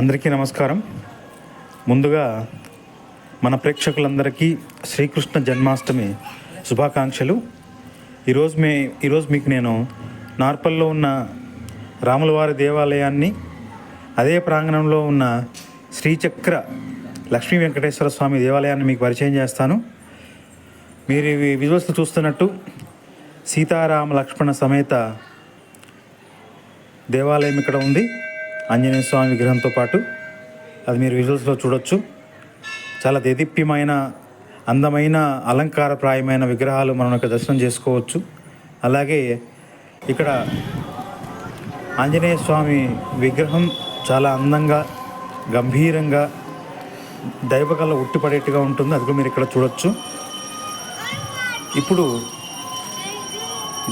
అందరికీ నమస్కారం. ముందుగా మన ప్రేక్షకులందరికీ శ్రీకృష్ణ జన్మాష్టమి శుభాకాంక్షలు. ఈరోజు మే ఈరోజు మీకు నేను నార్పల్లో ఉన్న రాములవారి దేవాలయాన్ని అదే ప్రాంగణంలో ఉన్న శ్రీచక్ర లక్ష్మీ వెంకటేశ్వర స్వామి దేవాలయాన్ని మీకు పరిచయం చేస్తాను. మీరు ఇవి విజువల్స్ చూస్తున్నట్టు సీతారామ లక్ష్మణ సమేత దేవాలయం ఇక్కడ ఉంది. ఆంజనేయ స్వామి విగ్రహంతో పాటు అది మీరు విజువల్స్లో చూడొచ్చు. చాలా దేదీప్యమైన అందమైన అలంకారప్రాయమైన విగ్రహాలు మనం ఇక్కడ దర్శనం చేసుకోవచ్చు. అలాగే ఇక్కడ ఆంజనేయ స్వామి విగ్రహం చాలా అందంగా గంభీరంగా దైవకళ ఉట్టిపడేట్టుగా ఉంటుంది. అది కూడా మీరు ఇక్కడ చూడొచ్చు. ఇప్పుడు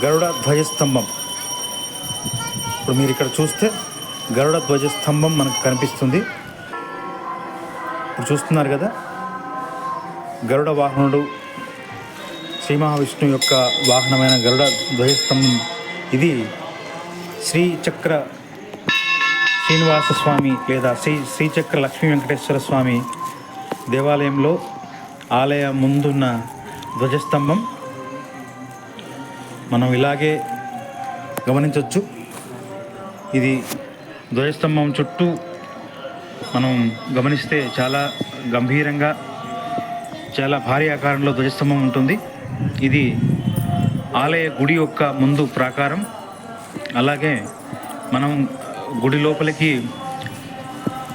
గరుడ ధ్వజస్తంభం. ఇప్పుడు మీరు ఇక్కడ చూస్తే గరుడ ధ్వజస్తంభం మనకు కనిపిస్తుంది. ఇప్పుడు చూస్తున్నారు కదా గరుడ వాహనుడు శ్రీ మహావిష్ణు యొక్క వాహనమైన గరుడ ధ్వజస్తంభం. ఇది శ్రీచక్ర శ్రీనివాస స్వామి లేదా శ్రీ శ్రీచక్ర లక్ష్మీ వెంకటేశ్వర స్వామి దేవాలయంలో ఆలయ ముందున్న ధ్వజస్తంభం. మనం ఇలాగే గమనించవచ్చు ఇది ధ్వజస్తంభం చుట్టూ మనం గమనిస్తే చాలా గంభీరంగా చాలా భారీ ఆకారంలో ధ్వజస్తంభం ఉంటుంది. ఇది ఆలయ గుడి యొక్క ముందు ప్రాకారం. అలాగే మనం గుడి లోపలికి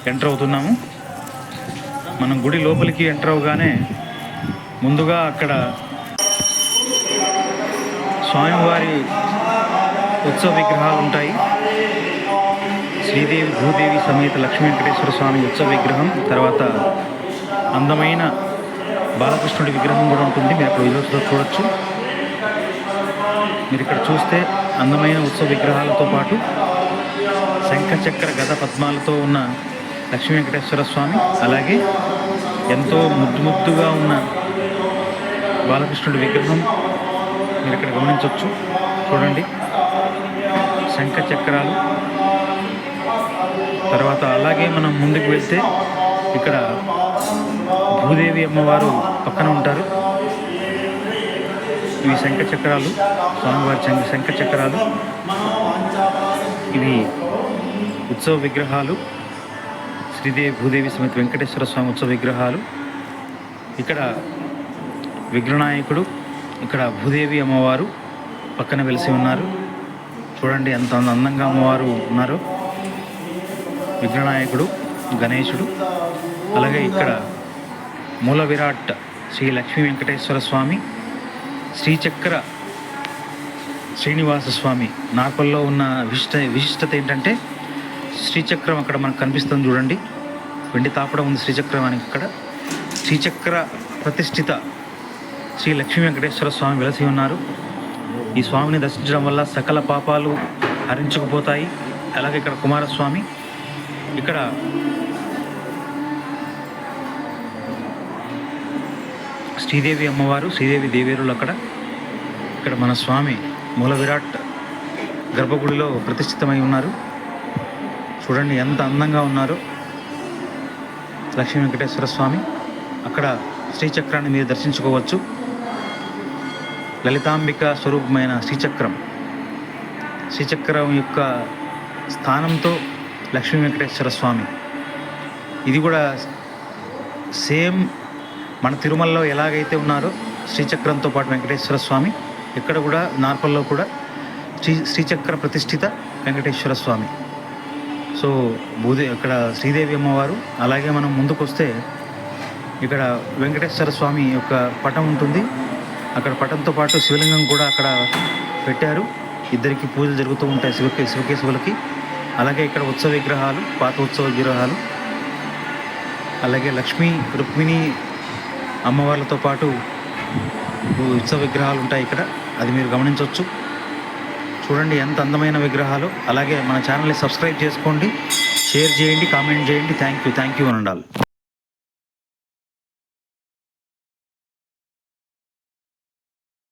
ఎంటర్ అవుతున్నాము. మనం గుడి లోపలికి ఎంటర్ అవగానే ముందుగా అక్కడ స్వామివారి ఉత్సవ విగ్రహాలు ఉంటాయి. శ్రీదేవి భూదేవి సమేత లక్ష్మీ వెంకటేశ్వర స్వామి ఉత్సవ విగ్రహం తర్వాత అందమైన బాలకృష్ణుడి విగ్రహం కూడా ఉంటుంది. మీరు అక్కడ విజువల్స్లో చూడొచ్చు. మీరు ఇక్కడ చూస్తే అందమైన ఉత్సవ విగ్రహాలతో పాటు శంఖ చక్ర గద పద్మాలతో ఉన్న లక్ష్మీ వెంకటేశ్వర స్వామి అలాగే ఎంతో ముద్దు ముద్దుగా ఉన్న బాలకృష్ణుడి విగ్రహం మీరు ఇక్కడ గమనించవచ్చు చూడండి. శంఖ చక్రాలు తర్వాత అలాగే మనం ముందుకు వెళ్తే ఇక్కడ భూదేవి అమ్మవారు పక్కన ఉంటారు. ఇవి శంఖ చక్రాలు స్వామివారి శంఖ శంఖ చక్రాలు. ఇవి ఉత్సవ విగ్రహాలు. శ్రీదేవి భూదేవి సమేత వెంకటేశ్వర స్వామి ఉత్సవ విగ్రహాలు. ఇక్కడ విగ్రహనాయకుడు ఇక్కడ భూదేవి అమ్మవారు పక్కన వెలిసి ఉన్నారు. చూడండి ఎంత అందంగా అమ్మవారు ఉన్నారు. విఘ్ననాయకుడు గణేశుడు అలాగే ఇక్కడ మూల విరాట్ శ్రీ లక్ష్మీ వెంకటేశ్వర స్వామి శ్రీచక్ర శ్రీనివాస స్వామి నార్పల్లో ఉన్న విశిష్ట విశిష్టత ఏంటంటే శ్రీచక్రం అక్కడ మనకు కనిపిస్తుంది చూడండి. వెండి తాపడం ఉంది శ్రీచక్రం అని ఇక్కడ. శ్రీచక్ర ప్రతిష్ఠిత శ్రీ లక్ష్మీ వెంకటేశ్వర స్వామి వెలసి ఉన్నారు. ఈ స్వామిని దర్శించడం వల్ల సకల పాపాలు హరించుకుపోతాయి. అలాగే ఇక్కడ కుమారస్వామి ఇక్కడ. శ్రీదేవి అమ్మవారు శ్రీదేవి దేవేరులు అక్కడ. ఇక్కడ మన స్వామి మూల విరాట్ గర్భగుడిలో ప్రతిష్ఠితమై ఉన్నారు. చూడండి ఎంత అందంగా ఉన్నారో. లక్ష్మీ వెంకటేశ్వర స్వామి అక్కడ శ్రీచక్రాన్ని మీరు దర్శించుకోవచ్చు. లలితాంబిక స్వరూపమైన శ్రీచక్రం. శ్రీచక్రం యొక్క స్థానంతో లక్ష్మీ వెంకటేశ్వర స్వామి. ఇది కూడా సేమ్ మన తిరుమలలో ఎలాగైతే ఉన్నారో శ్రీచక్రంతో పాటు వెంకటేశ్వర స్వామి ఇక్కడ కూడా నార్పల్లో కూడా శ్రీ శ్రీచక్ర ప్రతిష్ఠిత వెంకటేశ్వర స్వామి. సో భూదే ఇక్కడ శ్రీదేవి అమ్మవారు అలాగే మనం ముందుకు వస్తే ఇక్కడ వెంకటేశ్వర స్వామి యొక్క పటం ఉంటుంది. అక్కడ పటంతో పాటు శివలింగం కూడా అక్కడ పెట్టారు. ఇద్దరికి పూజలు జరుగుతూ ఉంటాయి శివకే శివకేశవులకి. అలాగే ఇక్కడ ఉత్సవ విగ్రహాలు పాత ఉత్సవ విగ్రహాలు అలాగే లక్ష్మీ రుక్మిణి అమ్మవార్లతో పాటు ఉత్సవ విగ్రహాలు ఉంటాయి ఇక్కడ. అది మీరు గమనించవచ్చు. చూడండి ఎంత అందమైన విగ్రహాలు. అలాగే మన ఛానల్ని సబ్స్క్రైబ్ చేసుకోండి షేర్ చేయండి కామెంట్ చేయండి. థ్యాంక్ యూ థ్యాంక్ యూ అని ఉండాలి